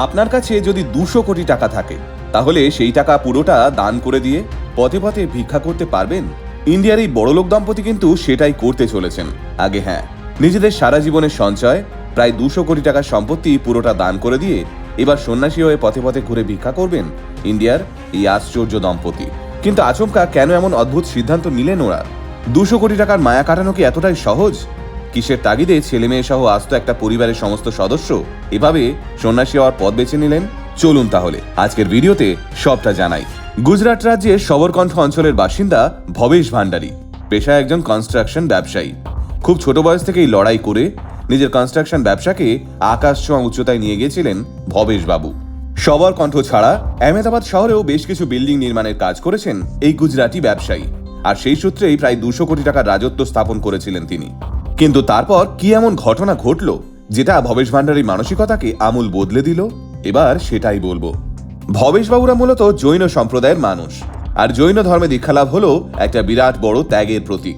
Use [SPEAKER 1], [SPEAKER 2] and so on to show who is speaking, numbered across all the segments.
[SPEAKER 1] আপনার কাছে যদি দুশো কোটি টাকা থাকে, তাহলে সেই টাকা পুরোটা দান করে দিয়ে পথে পথে ভিক্ষা করতে পারবেন? ইন্ডিয়ার এই বড়লোক দম্পতি কিন্তু সেটাই করতে চলেছেন। আগে হ্যাঁ নিজেদের সারা জীবনের সঞ্চয়, প্রায় দুশো কোটি টাকার সম্পত্তি পুরোটা দান করে দিয়ে এবার সন্ন্যাসী হয়ে পথে পথে ঘুরে ভিক্ষা করবেন ইন্ডিয়ার এই আশ্চর্য দম্পতি। কিন্তু আচমকা কেন এমন অদ্ভুত সিদ্ধান্ত নিলেন ওরা? দুশো কোটি টাকার মায়া কাটানো কি এতটাই সহজ? কিসের তাগিদে ছেলে মেয়ে সহ আস্ত একটা পরিবারের সমস্ত সদস্য এভাবে সন্ন্যাসী হওয়ার পথ বেছে নিলেন? চলুন তাহলে, আজকের ভিডিওতে সবটা জানাই। গুজরাট রাজ্যের সবরকণ্ঠ অঞ্চলের বাসিন্দা ভবেশ ভান্ডারী পেশায় একজন কনস্ট্রাকশন ব্যবসায়ী। খুব ছোট বয়স থেকেই লড়াই করে নিজের কনস্ট্রাকশন ব্যবসাকে আকাশ ছোঁয়া উচ্চতায় নিয়ে গিয়েছিলেন ভবেশ বাবু। সবর কণ্ঠ ছাড়া আহমেদাবাদ শহরেও বেশ কিছু বিল্ডিং নির্মাণের কাজ করেছেন এই গুজরাটি ব্যবসায়ী। আর সেই সূত্রেই প্রায় দুশো কোটি টাকার রাজত্ব স্থাপন করেছিলেন তিনি। কিন্তু তারপর কি এমন ঘটনা ঘটল যেটা ভবেশ ভান্ডারীর মানসিকতাকে আমূল বদলে দিল? এবার সেটাই বলব। ভবেশ বাবুরা মূলত জৈন সম্প্রদায়ের মানুষ। আর জৈন ধর্মে দীক্ষালাভ হলো একটা বিরাট বড় ত্যাগের প্রতীক,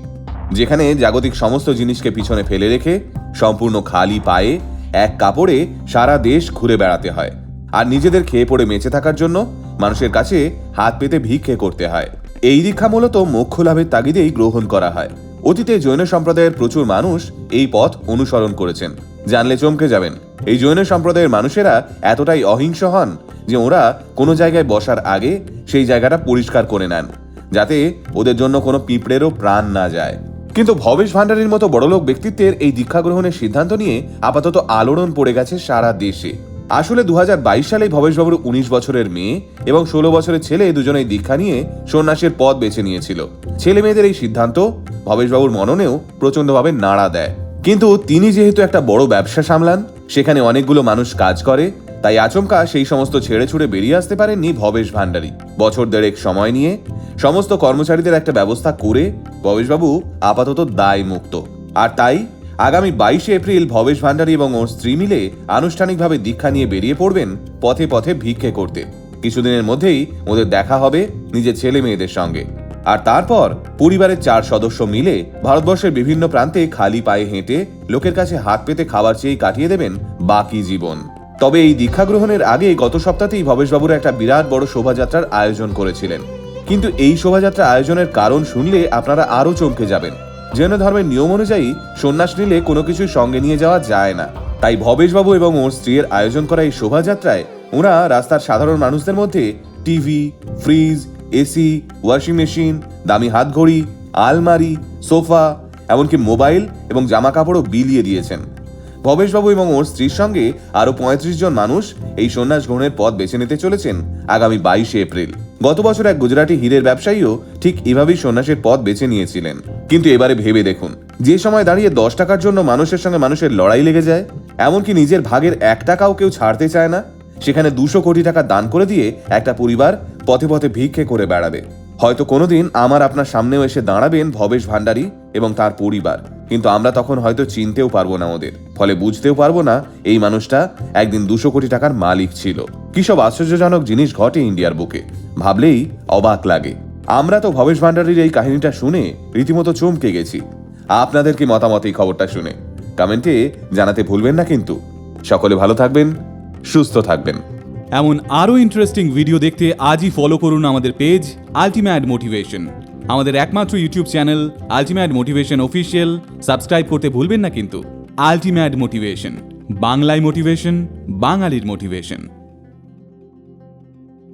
[SPEAKER 1] যেখানে জাগতিক সমস্ত জিনিসকে পিছনে ফেলে রেখে, সম্পূর্ণ খালি পায়ে, এক কাপড়ে সারা দেশ ঘুরে বেড়াতে হয়। আর নিজেদের খেয়ে পড়ে মেচে থাকার জন্য মানুষের কাছে হাত পেতে ভিক্ষে করতে হয়। এই দীক্ষা মূলত মোক্ষ লাভের তাগিদেই গ্রহণ করা হয়। অতীতে জৈন সম্প্রদায়ের প্রচুর মানুষ এই পথ অনুসরণ করেছেন। জানলে চমকে যাবেন। এই জৈন সম্প্রদায়ের মানুষেরা এতটাই অহিংস হন যে ওরা কোনো জায়গায় বসার আগে সেই জায়গাটা পরিষ্কার করে নেন, যাতে ওদের জন্য কোনো পিঁপড়েরও প্রাণ না যায়। কিন্তু ভবেশ ভান্ডারীর মতো বড়লোক ব্যক্তিত্বের এই দীক্ষা গ্রহণের সিদ্ধান্ত নিয়ে আপাতত আলোড়ন পড়ে গেছে সারা দেশে। আসলে দু সালেই ভবেশবাবুর উনিশ বছরের মেয়ে এবং ষোলো বছরের ছেলে দুজনেই দীক্ষা নিয়ে সন্ন্যাসের পথ বেছে নিয়েছিল। ছেলে মেয়েদের এই সিদ্ধান্ত ভবেশবাবুর মননেও প্রচন্ডভাবে নাড়া দেয়। কিন্তু তিনি যেহেতু একটা বড় ব্যবসা সামলান, সেখানে অনেকগুলো মানুষ কাজ করে, তাই আচমকা সেই সমস্ত ছেড়ে ছুড়ে বেরিয়ে আসতে পারেননি ভবেশ ভান্ডারী বছর দেড়েক সময় নিয়ে সমস্ত কর্মচারীদের একটা ব্যবস্থা করে ভবেশবাবু আপাতত দায় মুক্ত আর তাই আগামী বাইশে এপ্রিল ভবেশ ভান্ডারী এবং ওর স্ত্রী মিলে আনুষ্ঠানিকভাবে দীক্ষা নিয়ে বেরিয়ে পড়বেন পথে পথে ভিক্ষে করতে। কিছুদিনের মধ্যেই ওদের দেখা হবে নিজের ছেলে মেয়েদের সঙ্গে। আর তারপর পরিবারের চার সদস্য মিলে ভারতবর্ষের বিভিন্ন প্রান্তে খালি পায়ে হেঁটে লোকের কাছে হাত পেতে খাবার চেয়েই কাটিয়ে দেবেন বাকি জীবন। তবে এই দীক্ষা গ্রহণের আগে গত সপ্তাহতেই ভবেশবাবুর একটা বিরাট বড় শোভাযাত্রার আয়োজন করেছিলেন। কিন্তু এই শোভাযাত্রা আয়োজনের কারণ শুনলে আপনারা আরও চমকে যাবেন। জৈন ধর্মের নিয়ম অনুযায়ী সন্ন্যাস নিলে কোনো কিছুই সঙ্গে নিয়ে যাওয়া যায় না। তাই ভবেশবাবু এবং ওর স্ত্রীর আয়োজন করা এই শোভাযাত্রায় ওরা রাস্তার সাধারণ মানুষদের মধ্যে TV, fridge, AC, washing machine, দামি হাতঘড়ি, আলমারি, সোফা, এমনকি মোবাইল এবং জামা কাপড়ও বিলিয়ে দিয়েছেন। ভবেশবাবু এবং ওর স্ত্রীর সঙ্গে আরও পঁয়ত্রিশ জন মানুষ এই সন্ন্যাস গ্রহণের পথ বেছে নিতে চলেছেন আগামী বাইশে এপ্রিল। গত বছর এক গুজরাটি হীরের ব্যবসায়ীও ঠিক এভাবেই সন্ন্যাসের পথ বেছে নিয়েছিলেন। কিন্তু এবারে ভেবে দেখুন, যে সময় দাঁড়িয়ে দশ টাকার জন্য মানুষের সঙ্গে মানুষের লড়াই লেগে যায়, এমনকি নিজের ভাগের এক টাকাও কেউ ছাড়তে চায় না, সেখানে দুশো কোটি টাকা দান করে দিয়ে একটা পরিবার পথে পথে ভিক্ষে করে বেড়াবে। হয়তো কোনোদিন আমার আপনার সামনেও এসে দাঁড়াবেন ভবেশ ভান্ডারী এবং তার পরিবার, কিন্তু আমরা তখন হয়তো চিনতেও পারব না ওদের। ফলে বুঝতেও পারব না এই মানুষটা একদিন দুশো কোটি টাকার মালিক ছিল। কি সব আশ্চর্যজনক জিনিস ঘটে ইন্ডিয়ার বুকে? ভাবলেই অবাক লাগে। আমরা তো ভবেশ ভান্ডারীর এই কাহিনীটা শুনে রীতিমতো চমকে গেছি। আপনাদের কি মতামত এই খবরটা শুনে? কমেন্টে জানাতে ভুলবেন না কিন্তু। সকলে ভালো থাকবেন, সুস্থ থাকবেন।
[SPEAKER 2] এমন আরও ইন্টারেস্টিং ভিডিও দেখতে আজই ফলো করুন আমাদের পেজ আলটিমেট মোটিভেশন আমাদের একমাত্র YouTube channel ultimate motivation official subscribe করতে ভুলবেন না কিন্তু। আলটিমেট মোটিভেশন বাংলায় মোটিভেশন বাঙালির মোটিভেশন